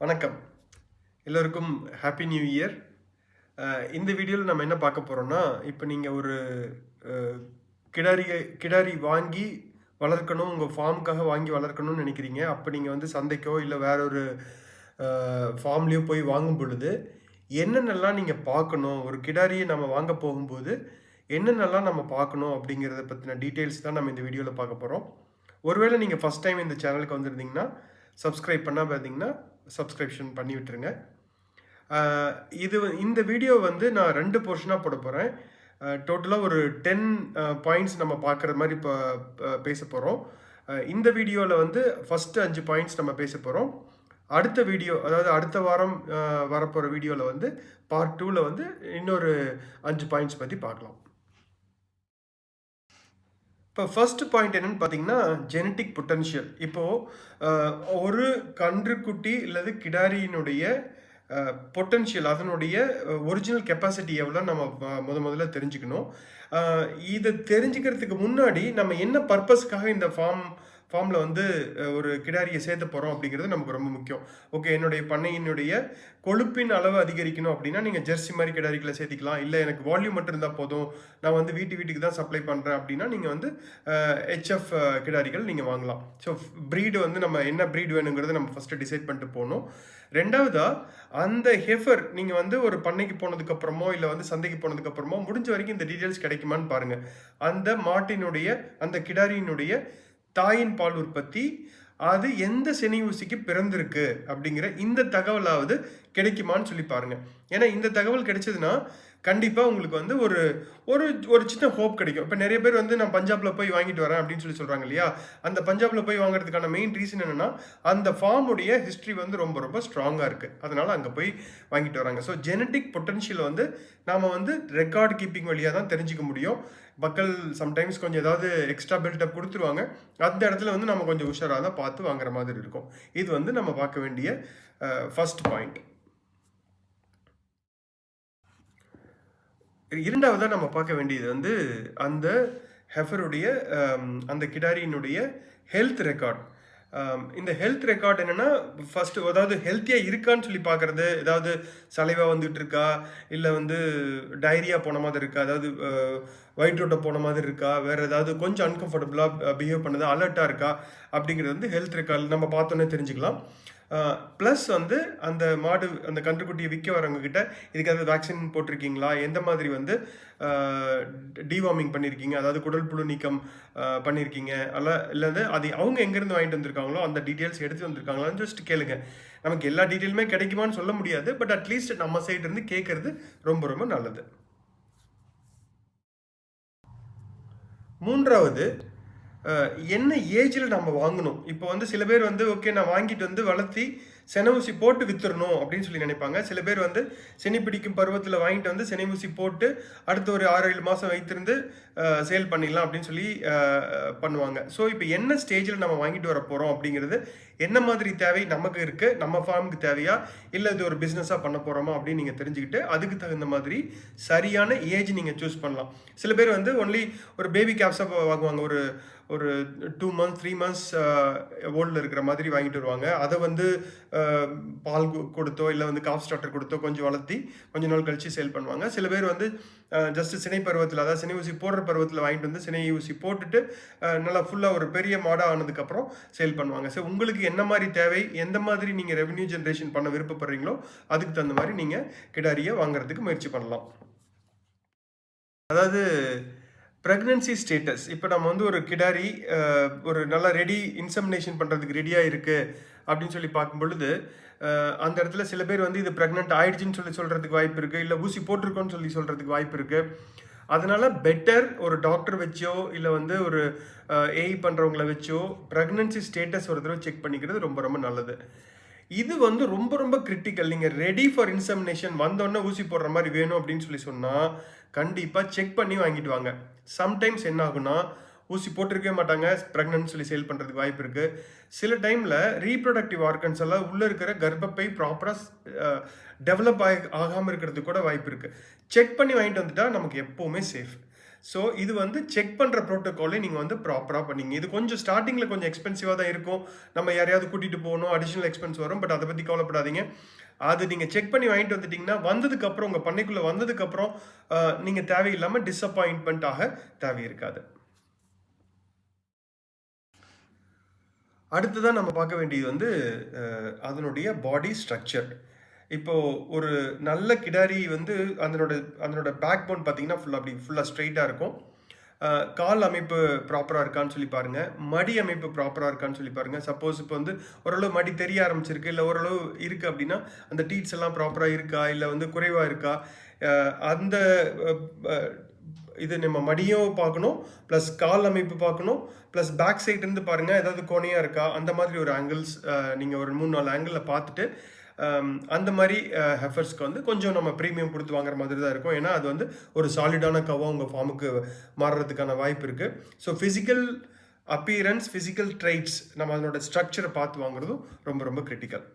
வணக்கம். எல்லோருக்கும் happy new year இந்த வீடியோவில் நம்ம என்ன பார்க்க போகிறோம்னா இப்போ நீங்கள் ஒரு கிடாரியை கிடாரி கிடாரி வாங்கி வளர்க்கணும் உங்கள் ஃபார்முக்காக வாங்கி வளர்க்கணும்னு நினைக்கிறீங்க. அப்போ நீங்கள் வந்து சந்தைக்கோ இல்லை வேற ஒரு ஃபார்ம்லேயோ போய் வாங்கும் பொழுது என்னென்னலாம் நீங்கள் பார்க்கணும் ஒரு கிடாரியை நம்ம வாங்க போகும்போது என்னென்னலாம் நம்ம பார்க்கணும் அப்படிங்கிறத பற்றின டீட்டெயில்ஸ் தான் நம்ம இந்த வீடியோவில் பார்க்க போகிறோம் ஒருவேளை நீங்கள் ஃபஸ்ட் டைம் இந்த சேனலுக்கு வந்திருந்தீங்கன்னா சப்ஸ்கிரைப் பண்ணாமல் இருந்தீங்கன்னா சப்ஸ்கிரிப்ஷன் பண்ணி விட்டுருங்க இது இந்த வீடியோ வந்து நான் ரெண்டு போர்ஷனாக போட போகிறேன் டோட்டலாக ஒரு டென் பாயிண்ட்ஸ் நம்ம பார்க்குற மாதிரி இப்போ பேச போகிறோம் இந்த வீடியோவில் வந்து ஃபஸ்ட்டு அஞ்சு பாயிண்ட்ஸ் நம்ம பேச போகிறோம் அடுத்த வீடியோ அதாவது அடுத்த வாரம் வரப்போகிற வீடியோவில் வந்து பார்ட் டூவில் வந்து இன்னொரு அஞ்சு பாயிண்ட்ஸ் பற்றி பார்க்கலாம். இப்போ ஃபர்ஸ்ட் பாயிண்ட் என்னென்னு பார்த்தீங்கன்னா ஜெனட்டிக் பொட்டன்ஷியல் இப்போது ஒரு கன்றுக்குட்டி அல்லது கிடாரியினுடைய பொட்டன்ஷியல் அதனுடைய ஒரிஜினல் கெப்பாசிட்டி எவ்வளோ நம்ம முத முதல்ல தெரிஞ்சுக்கணும். இதை தெரிஞ்சுக்கிறதுக்கு முன்னாடி நம்ம என்ன பர்பஸ்க்காக இந்த ஃபார்ம் ஃபார்மில் வந்து ஒரு கிடாரியை சேர்த்த போகிறோம் அப்படிங்கிறது நமக்கு ரொம்ப முக்கியம். ஓகே என்னுடைய பண்ணையினுடைய கொழுப்பின் அளவு அதிகரிக்கணும் அப்படின்னா நீங்கள் ஜெர்சி மாதிரி கிடாரிகளை சேர்த்திக்கலாம். இல்லை எனக்கு வால்யூம் மட்டும் இருந்தால் போதும். நான் வந்து வீட்டு வீட்டுக்கு தான் சப்ளை பண்ணுறேன் அப்படின்னா நீங்கள் வந்து ஹெச்எஃப் கிடாரிகள் நீங்கள் வாங்கலாம். ஸோ ப்ரீடு வந்து நம்ம என்ன ப்ரீடு வேணுங்கிறத நம்ம ஃபஸ்ட்டு டிசைட் பண்ணிட்டு போகணும். ரெண்டாவதா அந்த ஹெஃபர் நீங்கள் வந்து ஒரு பண்ணைக்கு போனதுக்கப்புறமோ இல்லை வந்து சந்தைக்கு போனதுக்கப்புறமோ முடிஞ்ச வரைக்கும் இந்த டீட்டெயில்ஸ் கிடைக்குமான்னு பாருங்கள் அந்த மாட்டினுடைய அந்த கிடாரியினுடைய தாயின் பால் உற்பத்தி அது எந்த சினை ஊசிக்கு பிறந்திருக்கு அப்படிங்கிற இந்த தகவலாவது கிடைக்குமான்னு சொல்லி பாருங்க. ஏன்னா இந்த தகவல் கிடைச்சதுன்னா கண்டிப்பாக உங்களுக்கு வந்து ஒரு ஒரு ஒரு சின்ன ஹோப் கிடைக்கும். இப்போ நிறைய பேர் வந்து நான் பஞ்சாப்ல போய் வாங்கிட்டு வரேன் அப்படின்னு சொல்லி சொல்கிறாங்க இல்லையா? அந்த பஞ்சாப்ல போய் வாங்குறதுக்கான மெயின் ரீசன் என்னென்னா அந்த ஃபார்முடைய ஹிஸ்ட்ரி வந்து ரொம்ப ரொம்ப ஸ்ட்ராங்காக இருக்குது அதனால அங்கே போய் வாங்கிட்டு வராங்க. ஸோ ஜெனட்டிக் பொட்டன்ஷியல் வந்து நாம் வந்து ரெக்கார்ட் கீப்பிங் வழியாக தான் தெரிஞ்சுக்க முடியும். மக்கள் சம்டைம்ஸ் கொஞ்சம் ஏதாவது எக்ஸ்ட்ரா பில்டப் கொடுத்துருவாங்க. அந்த இடத்துல வந்து நம்ம கொஞ்சம் உஷாராக தான் பார்த்து வாங்குற மாதிரி இருக்கும். இது வந்து நம்ம பார்க்க வேண்டிய ஃபர்ஸ்ட் பாயிண்ட் இரண்டாவதாக நம்ம பார்க்க வேண்டியது வந்து அந்த ஹெஃபருடைய அந்த கிடாரியினுடைய ஹெல்த் ரெக்கார்ட் இந்த ஹெல்த் ரெக்கார்ட் என்னென்னா ஃபஸ்ட்டு அதாவது ஹெல்த்தியாக இருக்கான்னு சொல்லி பார்க்கறது. ஏதாவது சலைவா வந்துட்டு இருக்கா? இல்லை வந்து டைரியா போன மாதிரி இருக்கா? அதாவது வயிற்றோட்ட போன மாதிரி இருக்கா? வேறு ஏதாவது கொஞ்சம் அன்கம்ஃபர்டபுளாக பிஹேவ் பண்ணுது அலர்ட்டாக இருக்கா? அப்படிங்கிறது வந்து ஹெல்த் ரெக்கார்ட் நம்ம பார்த்தோன்னே தெரிஞ்சுக்கலாம். ப்ளஸ் வந்து அந்த மாடு அந்த கன்றுக்குட்டியை விற்க வரவங்க இதுக்காக வேக்சின் போட்டிருக்கீங்களா? எந்த மாதிரி வந்து டிவார்மிங் பண்ணியிருக்கீங்க அதாவது குடல் புழு நீக்கம் பண்ணியிருக்கீங்க அல்ல இல்லாத அது அவங்க எங்கேருந்து வாங்கிட்டு வந்திருக்காங்களோ அந்த டீட்டெயில்ஸ் எடுத்து வந்திருக்காங்களான்னு ஜஸ்ட் கேளுங்க. நமக்கு எல்லா டீட்டெயிலுமே கிடைக்குமான்னு சொல்ல முடியாது பட் அட்லீஸ்ட் நம்ம சைட்லேருந்து கேட்குறது ரொம்ப ரொம்ப நல்லது. மூன்றாவது என்ன ஏஜில் நம்ம வாங்கணும்? இப்போ வந்து சில பேர் வந்து ஓகே நான் வாங்கிட்டு வந்து வளர்த்தி செனை ஊசி போட்டு வித்துடணும் அப்படின்னு சொல்லி நினைப்பாங்க. சில பேர் வந்து செனி பிடிக்கும் பருவத்தில் வாங்கிட்டு வந்து செனை ஊசி போட்டு அடுத்த ஒரு ஆறு ஏழு மாதம் வைத்திருந்து சேல் பண்ணிடலாம் அப்படின்னு சொல்லி பண்ணுவாங்க. ஸோ இப்போ என்ன ஸ்டேஜில் நம்ம வாங்கிட்டு வர போகிறோம் அப்படிங்கிறது என்ன மாதிரி தேவை நமக்கு இருக்குது நம்ம ஃபார்முக்கு தேவையா இல்லை இது ஒரு பிஸ்னஸாக பண்ண போகிறோமா அப்படின்னு நீங்கள் தெரிஞ்சுக்கிட்டு அதுக்கு தகுந்த மாதிரி சரியான ஏஜ் நீங்கள் சூஸ் பண்ணலாம். சில பேர் வந்து ஒன்லி ஒரு பேபி கேப்ஸாக வாங்குவாங்க. ஒரு ஒரு டூ மந்த்ஸ் த்ரீ மந்த்ஸ் ஓல்டில் இருக்கிற மாதிரி வாங்கிட்டு வருவாங்க. அதை வந்து பால் கொடுத்தோ இல்லை வந்து காஃப் ஸ்டார்டர் கொடுத்தோ கொஞ்சம் வளர்த்தி கொஞ்ச நாள் கழித்து சேல் பண்ணுவாங்க. சில பேர் வந்து ஜஸ்ட் சினை பருவத்தில் அதாவது சினை ஊசி போடுற பருவத்தில் வாங்கிட்டு வந்து சினை ஊசி போட்டுட்டு நல்லா ஃபுல்லாக ஒரு பெரிய மாடாக ஆனதுக்கப்புறம் சேல் பண்ணுவாங்க. ஸோ உங்களுக்கு என்ன மாதிரி தேவை எந்த மாதிரி நீங்கள் ரெவன்யூ ஜென்ரேஷன் பண்ண விருப்பப்படுறீங்களோ அதுக்கு தகுந்த மாதிரி நீங்கள் கிடாரியை வாங்குறதுக்கு முயற்சி பண்ணலாம். அதாவது ப்ரெக்னன்சி ஸ்டேட்டஸ் இப்போ நம்ம வந்து ஒரு கிடாரி ஒரு நல்லா ரெடி இன்சமினேஷன் பண்ணுறதுக்கு ரெடியாக இருக்குது அப்படின்னு சொல்லி பார்க்கும் பொழுது அந்த இடத்துல சில பேர் வந்து இது ப்ரெக்னென்ட் ஆயிடுச்சுன்னு சொல்லி சொல்கிறதுக்கு வாய்ப்பு இருக்குது இல்லை ஊசி போட்டிருக்கோன்னு சொல்லி சொல்கிறதுக்கு வாய்ப்பு இருக்குது அதனால் பெட்டர் ஒரு டாக்டர் வச்சோ இல்லை வந்து ஒரு ஏஐ பண்ணுறவங்கள வச்சோ ப்ரெக்னன்சி ஸ்டேட்டஸ் ஒரு தடவை செக் பண்ணிக்கிறது ரொம்ப ரொம்ப நல்லது. இது வந்து ரொம்ப ரொம்ப கிரிட்டிக்கல் நீங்கள் ரெடி ஃபார் இன்சமினேஷன் வந்தோடனே ஊசி போடுற மாதிரி வேணும் அப்படின்னு சொல்லி சொன்னால் கண்டிப்பாக செக் பண்ணி வாங்கிட்டு வாங்க. சம்டைம்ஸ் என்ன ஆகுனா ஊசி போட்டிருக்கவே மாட்டாங்க ப்ரெக்னன்ட் சொல்லி சேல் பண்ணுறதுக்கு வாய்ப்பு இருக்குது சில டைமில் ரீப்ரொடக்டிவ் ஆர்கன்ஸ் எல்லாம் உள்ளே இருக்கிற கர்ப்பப்பை ப்ராப்பராக டெவலப் ஆகி ஆகாமல் இருக்கிறதுக்கு கூட வாய்ப்பு இருக்குது செக் பண்ணி வாங்கிட்டு வந்துட்டால் நமக்கு எப்போவுமே சேஃப் ஸோ இது வந்து செக் பண்ணுற ப்ரோட்டோக்காலே நீங்கள் வந்து ப்ராப்பராக பண்ணிங்க. இது கொஞ்சம் ஸ்டார்டிங்கில் கொஞ்சம் எக்ஸ்பென்சிவாக தான் இருக்கும். நம்ம யாரையாவது கூட்டிகிட்டு போகணும் அடிஷ்னல் எக்ஸ்பென்ஸ் வரும் பட் அதை பற்றி கவலைப்படாதீங்க. அது நீங்கள் செக் பண்ணி வாங்கிட்டு வந்துட்டிங்கன்னா வந்ததுக்கப்புறம் உங்கள் பண்ணைக்குள்ளே வந்ததுக்கப்புறம் நீங்கள் தேவையில்லாமல் டிசப்பாயின்மெண்ட் ஆக தேவை இருக்காது. அடுத்ததான் நம்ம பார்க்க வேண்டியது வந்து அதனுடைய பாடி ஸ்ட்ரக்சர் இப்போ ஒரு நல்ல கிடாரி வந்து அதனோட அதனோட பேக் போன் பார்த்தீங்கன்னா ஃபுல்லாக அப்படி ஃபுல்லாக ஸ்ட்ரைட்டாக இருக்கும். கால் அமைப்பு ப்ராப்பராக இருக்கான்னு சொல்லி பாருங்கள் மடி அமைப்பு ப்ராப்பராக இருக்கான்னு சொல்லி பாருங்கள் சப்போஸ் இப்போ வந்து ஓரளவு மடி தெரிய ஆரம்பிச்சிருக்கு இல்லை ஓரளவு இருக்குது அப்படின்னா அந்த டீட்ஸ் எல்லாம் ப்ராப்பராக இருக்கா இல்லை வந்து குறைவாக இருக்கா? அந்த இது நம்ம மடியும் பார்க்கணும் ப்ளஸ் கால் அமைப்பு பார்க்கணும் ப்ளஸ் பேக் சைட்லேருந்து பாருங்கள் ஏதாவது கோணையாக இருக்கா? அந்த மாதிரி ஒரு ஆங்கிள்ஸ் நீங்கள் ஒரு மூணு நாலு ஆங்கிளில் பார்த்துட்டு அந்த மாதிரி ஹெஃபர்ஸ்க்கு வந்து கொஞ்சம் நம்ம ப்ரீமியம் கொடுத்து வாங்குற மாதிரி தான் இருக்கும். ஏன்னா அது வந்து ஒரு சாலிடான கவாக உங்கள் ஃபார்முக்கு மாறுறதுக்கான வாய்ப்பு இருக்குது so physical appearance physical traits நம்ம அதனோட ஸ்ட்ரக்சரை பார்த்து வாங்குறதும் ரொம்ப ரொம்ப கிரிட்டிக்கல்